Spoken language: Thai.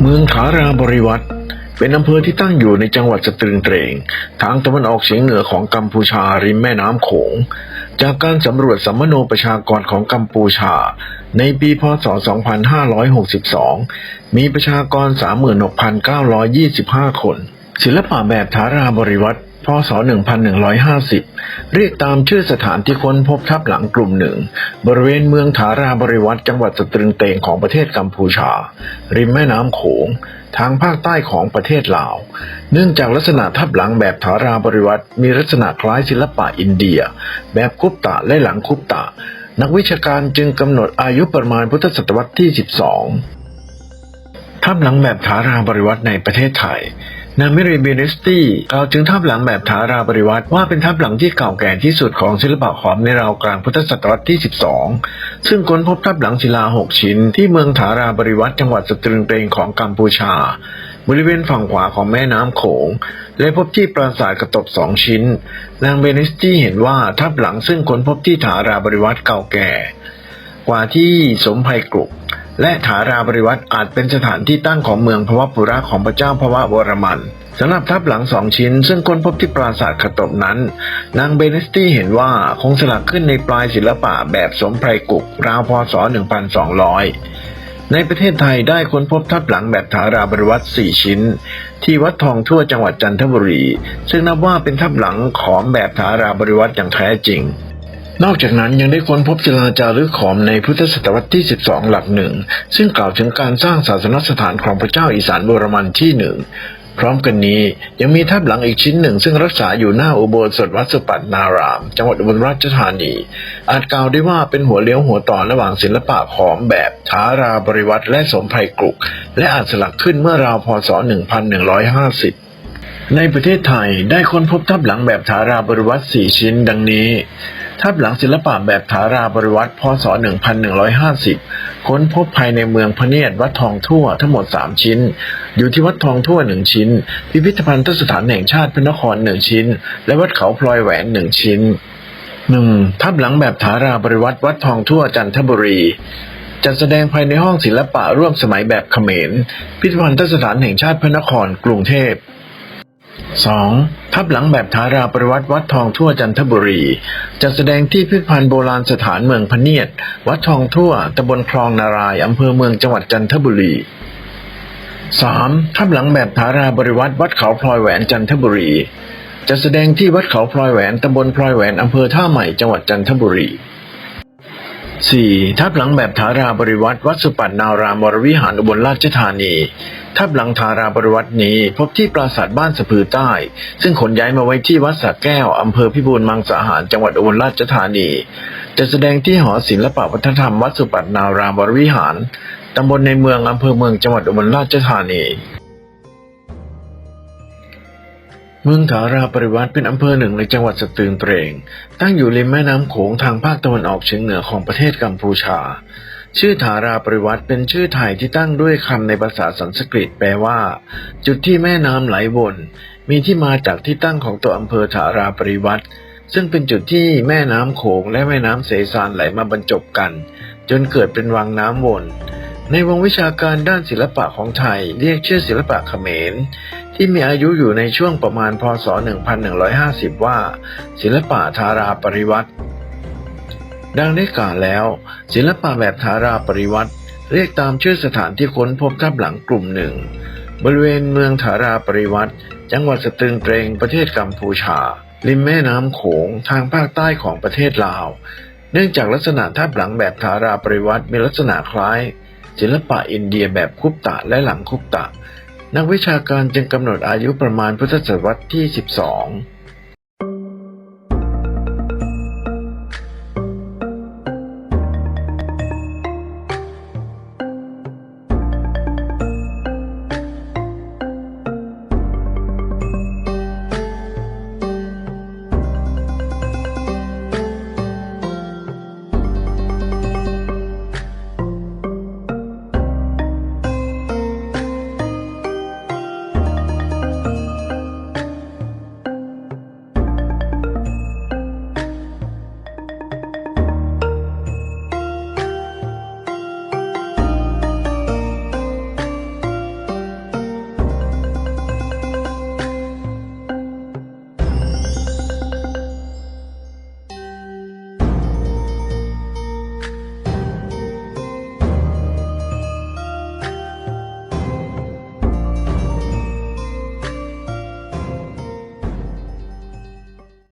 เมืองขาราบริวัตรเป็นอำเภอที่ตั้งอยู่ในจังหวัดสตรึงเตรงทางตะวันออกเฉียงเหนือของกัมพูชาริมแม่น้ำโขง จากการสำรวจสัมมโนประชากรของกัมพูชา ในปีพศ 2562 มีประชากร 36,925 คน ศิลปะแบบฐาราบริวัตรพศ 1150 เรียกตามชื่อสถานที่ค้นพบทับหลังกลุ่มหนึ่ง บริเวณเมืองฐาราบริวัตรจังหวัดสตรึงเตงของประเทศกัมพูชา ริมแม่น้ำโขง ทางภาคใต้ของประเทศลาว เนื่องจากลักษณะทับหลังแบบฐาราบริวัตรมีลักษณะคล้ายศิลปะอินเดีย แบบคุปตะและหลังคุปตะ นักวิชาการจึงกำหนดอายุประมาณพุทธศตวรรษที่ 12ทับหลังแบบฐาราบริวัตรในประเทศไทย นามิรีเบเนสตี้กล่าวถึงทับหลังแบบฐาราบริวัตรว่าเป็นทับหลังที่เก่าแก่ที่สุดของศิลปะขอมในราวกลางพุทธศตวรรษที่ 12 ซึ่งค้นพบทับหลังศิลา 6 ชิ้น ที่เมืองฐาราบริวัตรจังหวัดสตรึงเตงของกัมพูชา บริเวณฝั่งขวาของแม่น้ำโขง และพบที่ปราสาทกระตบสองชิ้น นางเบเนสตี้เห็นว่าทับหลังซึ่งค้นพบที่ฐาราบริวัตรเก่าแก่ กว่าที่สมภัยกรุก และฐาราบริวัตรอาจเป็นสถานที่ตั้งของเมืองพวปุระของพระเจ้าพระวรมันสำหรับทับหลังสองชิ้น ซึ่งค้นพบที่ปราสาทขตบนั้น นางเบเนสตี้เห็นว่าคงสลักขึ้นในปลายศิลปะแบบสมไพรกุกราวพศ 1200 ในประเทศไทยได้ค้นพบทับหลังแบบฐาราบริวัตร4ชิ้น ที่วัดทองทั่วจังหวัดจันทบุรี ซึ่งนับว่าเป็นทับหลังขอมแบบฐาราบริวัตรอย่างแท้จริง นอกจากนั้นยังได้ค้นพบศิลาจารึกขอมในพุทธศตวรรษที่ 12 หลักหนึ่ง ซึ่งกล่าวถึงการสร้างศาสนสถานของพระเจ้าอีสานบรมันที่หนึ่ง พร้อมกันนี้ยังมีทับหลังอีกชิ้นหนึ่ง ซึ่งรักษาอยู่หน้าอุโบสถวัดสุปัตนาราม จังหวัดอุบลราชธานี อาจกล่าวได้ว่าเป็นหัวเลี้ยวหัวต่อระหว่างศิลปะขอมแบบฐาราบริวัตรและสมไพรกรุก และอาจสลักขึ้นเมื่อราวพศ 1150ในประเทศไทยได้ค้นพบทับหลังแบบฐาราบริวัตร4ชิ้นดังนี้ ทับหลังศิลปะแบบฐาราบริวัตรพศ 1150 ค้นพบภายในเมืองพะเนียดวัดทองทั่วทั้งหมด 3 ชิ้น อยู่ที่วัดทองทั่ว 1 ชิ้น พิพิธภัณฑสถานแห่งชาติพระนคร 1 ชิ้น และวัดเขาพลอยแหวน 1 ชิ้น 1. ทับหลังแบบฐาราบริวัตรวัดทองทั่วจันทบุรีจัดแสดงภายในห้องศิลปะร่วมสมัยแบบเขมร พิพิธภัณฑสถานแห่งชาติพระนครกรุงเทพ 2. ทับหลังแบบฐาราประวัติวัดทองทั่วจันทบุรี จัดแสดงที่พิพิธภัณฑ์โบราณสถานเมืองพเนียด วัดทองทั่วตำบลคลองนารายอำเภอเมืองจังหวัดจันทบุรี 3. ทับหลังแบบฐาราบริวัตรวัดเขาพลอยแหวนจันทบุรี จัดแสดงที่วัดเขาพลอยแหวนตำบลพลอยแหวนอำเภอท่าใหม่จังหวัดจันทบุรี 4. ทับหลังแบบฐาราบริวัตรวัดสุปัตนารามวรวิหารอุบลราชธานี ทับหลังฐาราบริวัตรนี้พบที่ปราสาทบ้านสะพือใต้ ซึ่งขนย้ายมาไว้ที่วัดสระแก้ว อำเภอพิบูลมังสาหารจังหวัดอุบลราชธานีจะแสดงที่หอศิลปวัฒนธรรมวัดสุปัตนารามวรวิหารตำบลในเมืองอำเภอเมืองจังหวัดอุบลราชธานี เมืองฐาราปริวัติเป็นอำเภอหนึ่งในจังหวัดสตรึงเตรง ตั้งอยู่ริมแม่น้ำโขงทางภาคตะวันออกเฉียงเหนือของประเทศกัมพูชา ชื่อฐาราปริวัติเป็นชื่อไทยที่ตั้งด้วยคำในภาษาสันสกฤตแปลว่า จุดที่แม่น้ำไหลวนมีที่มาจากที่ตั้งของตัวอำเภอฐาราปริวัติ ซึ่งเป็นจุดที่แม่น้ำโขงและแม่น้ำเสซานไหลมาบรรจบกัน จนเกิดเป็นวังน้ำวน ในวงวิชาการด้านศิลปะของไทยเรียกชื่อศิลปะเขมร ที่มีอายุอยู่ในช่วงประมาณพศ 1150 ว่า ศิลปะทาราปริวัติ ดังได้กล่าวแล้ว ศิลปะแบบทาราปริวัติ เรียกตามชื่อสถานที่ค้นพบทับหลังกลุ่มหนึ่ง บริเวณเมืองทาราปริวัติ จังหวัดสตึงเตรงประเทศกัมพูชา ริมแม่น้ำโขงทางภาคใต้ของประเทศลาว เนื่องจากลักษณะทับหลังแบบทาราปริวัติมีลักษณะคล้าย ศิลปะอินเดียแบบคุปตะและหลังคุปตะ นักวิชาการจึงกำหนดอายุประมาณพุทธศตวรรษที่ 12